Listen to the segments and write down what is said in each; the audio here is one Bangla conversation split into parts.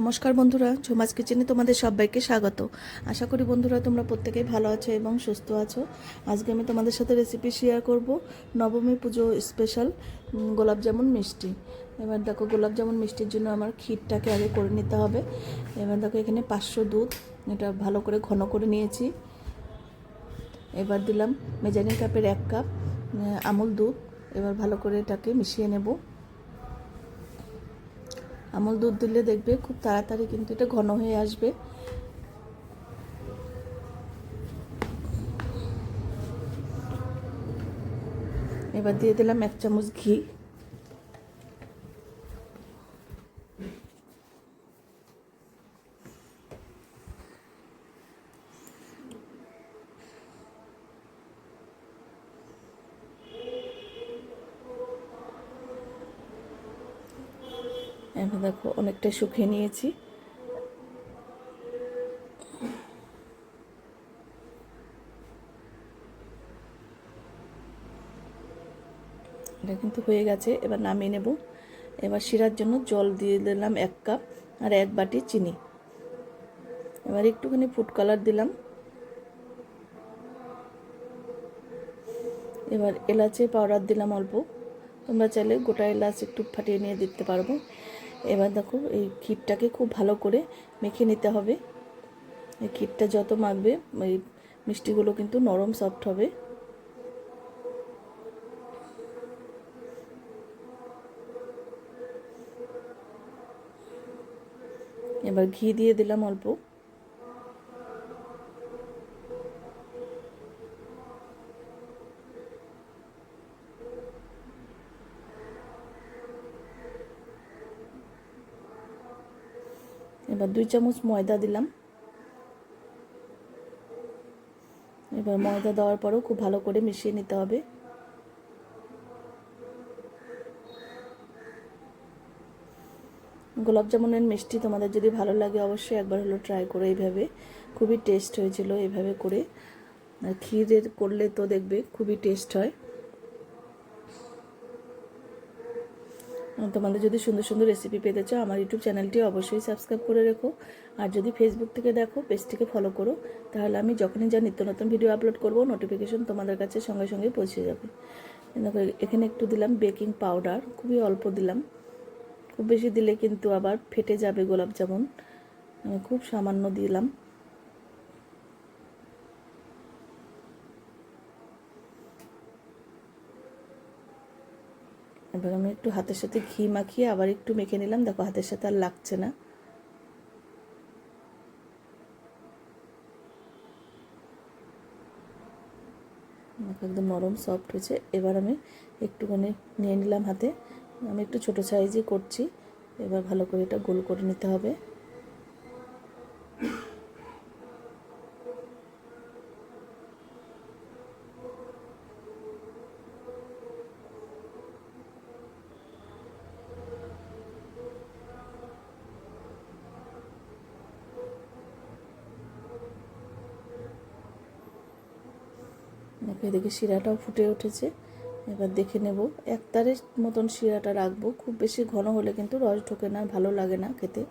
নমস্কার বন্ধুরা ঝুমাজ কিচেনে তোমাদের সবাইকে স্বাগত। আশা করি বন্ধুরা তোমরা প্রত্যেকেই ভালো আছো এবং সুস্থ আছো। আজকে আমি তোমাদের সাথে রেসিপি শেয়ার করব নবমী পুজো স্পেশাল গোলাপ জামুন মিষ্টি। এবার দেখো, গোলাপ জামুন মিষ্টির জন্য আমার ক্ষীরটাকে আগে করে নিতে হবে। এবার দেখো, এখানে পাঁচশো দুধ, এটা ভালো করে ঘন করে নিয়েছি। এবার দিলাম মেজারিং কাপের এক কাপ আমুল দুধ। এবার ভালো করে এটাকে মিশিয়ে নেব। আমল দুধ দিলে দেখবে খুব তাড়াতাড়ি কিন্তু এটা ঘন হয়ে আসবে। এবার দিয়ে দিলাম এক চামচ ঘি। এবার দেখো অনেকটা শুকিয়ে নিয়েছি। এটা কিন্তু হয়ে গেছে, এবার নামিয়ে নেব। এবার শিরার জন্য জল দিয়ে দিলাম এক কাপ আর এক বাটি চিনি। এবার একটুখানি ফুড কালার দিলাম। এবার এলাচের পাউডার দিলাম অল্প। তোমরা চাইলে গোটা এলাচ একটু ফাটিয়ে নিয়ে দিতে পারব। এবার দেখো এই ক্ষীরটাকে খুব ভালো করে মেখে নিতে হবে। এই ক্ষীরটা যত মাখবে, এই মিষ্টিগুলো কিন্তু নরম সফট হবে। এবার ঘি দিয়ে দিলাম অল্প। এবার দুই চামচ ময়দা দিলাম। এবার ময়দা দেওয়ার পরেও খুব ভালো করে মিশিয়ে নিতে হবে। গোলাপ জামুনের মিষ্টি তোমাদের যদি ভালো লাগে অবশ্যই একবার হলো ট্রাই করো এইভাবে। খুবই টেস্ট হয়েছিল এইভাবে করে। ক্ষীরের করলে তো দেখবে খুবই টেস্ট হয়। তোমাদের যদি সুন্দর সুন্দর রেসিপি পেতে চাও, আমার ইউটিউব চ্যানেলটি অবশ্যই সাবস্ক্রাইব করে রেখো। আর যদি ফেসবুক থেকে দেখো পেজটিকে ফলো করো, তাহলে আমি যখনই যা নিত্য নতুন ভিডিও আপলোড করব নোটিফিকেশন তোমাদের কাছে সঙ্গে সঙ্গে পৌঁছে যাবে। দেখো এখানে একটু দিলাম বেকিং পাউডার খুবই অল্প দিলাম। খুব বেশি দিলে কিন্তু আবার ফেটে যাবে গোলাপ জামুন। আমি খুব সামান্য দিলাম। এবার আমি একটু হাতের সাথে ঘি মাখিয়ে আবার একটু মেখে নিলাম। দেখো, হাতের সাথে আর লাগছে না। একদম নরম সফট হয়েছে। এবার আমি একটুখানি নিয়ে নিলাম হাতে। আমি একটু ছোটো সাইজই করছি। এবার ভালো করে এটা গোল করে নিতে হবে। দেখো এদিকে শিরাটাও ফুটে উঠেছে। এবার দেখে নেব। এক তারের মতন শিরাটা রাখব। খুব বেশি ঘন হলে কিন্তু রস ঢোকে না, ভালো লাগে না খেতে।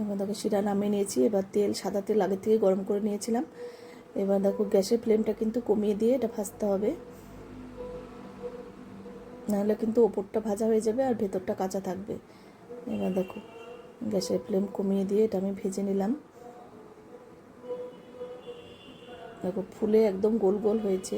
এবার দেখো শিরা নামিয়ে নিয়েছি। এবার তেল, সাদা তেল আগের থেকে গরম করে নিয়েছিলাম। এবার দেখো গ্যাসের ফ্লেমটা কিন্তু কমিয়ে দিয়ে এটা ভাজতে হবে। নাহলে কিন্তু ওপরটা ভাজা হয়ে যাবে আর ভেতরটা কাঁচা থাকবে। এবার দেখো, গ্যাসের ফ্লেম কমিয়ে দিয়ে এটা আমি ভেজে নিলাম। দেখো, ফুলে একদম গোল গোল হয়েছে।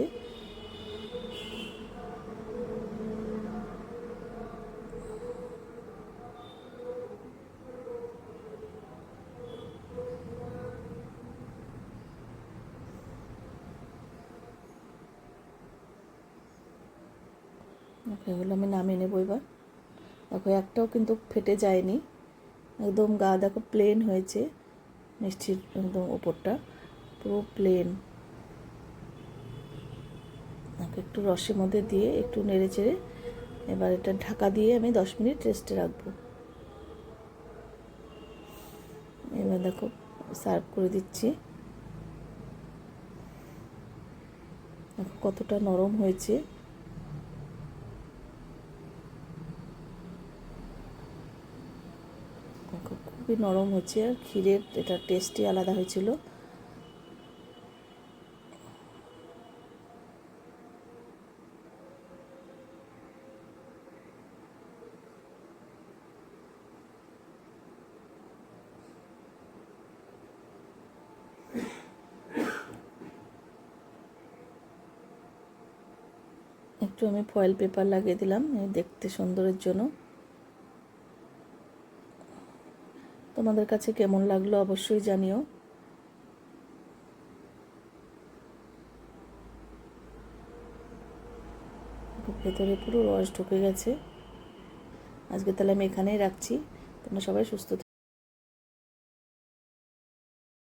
এগুলো আমি নামিয়ে নেব এবার। দেখো, একটাও কিন্তু ফেটে যায়নি। একদম গা দেখো প্লেন হয়েছে মিষ্টির একদম ওপরটা, পুরো প্লেন একটু রসের মধ্যে দিয়ে একটু নেড়ে চেড়ে এবার এটা ঢাকা দিয়ে আমি দশ মিনিট রেস্টে রাখব। এবার দেখো সার্ভ করে দিচ্ছি। দেখো, কতটা নরম হয়েছে দেখো খুবই নরম হচ্ছে, আর ক্ষীরের এটা টেস্টই আলাদা হয়েছিল। একটু আমি ফয়েল পেপার লাগিয়ে দিলাম দেখতে সুন্দরের জন্য। তোমাদের কাছে কেমন লাগল অবশ্যই জানিও। ভেতরে পুরো রস ঢুকে গেছে। আজকে তাহলে আমি এখানেই রাখছি। তোমরা সবাই সুস্থ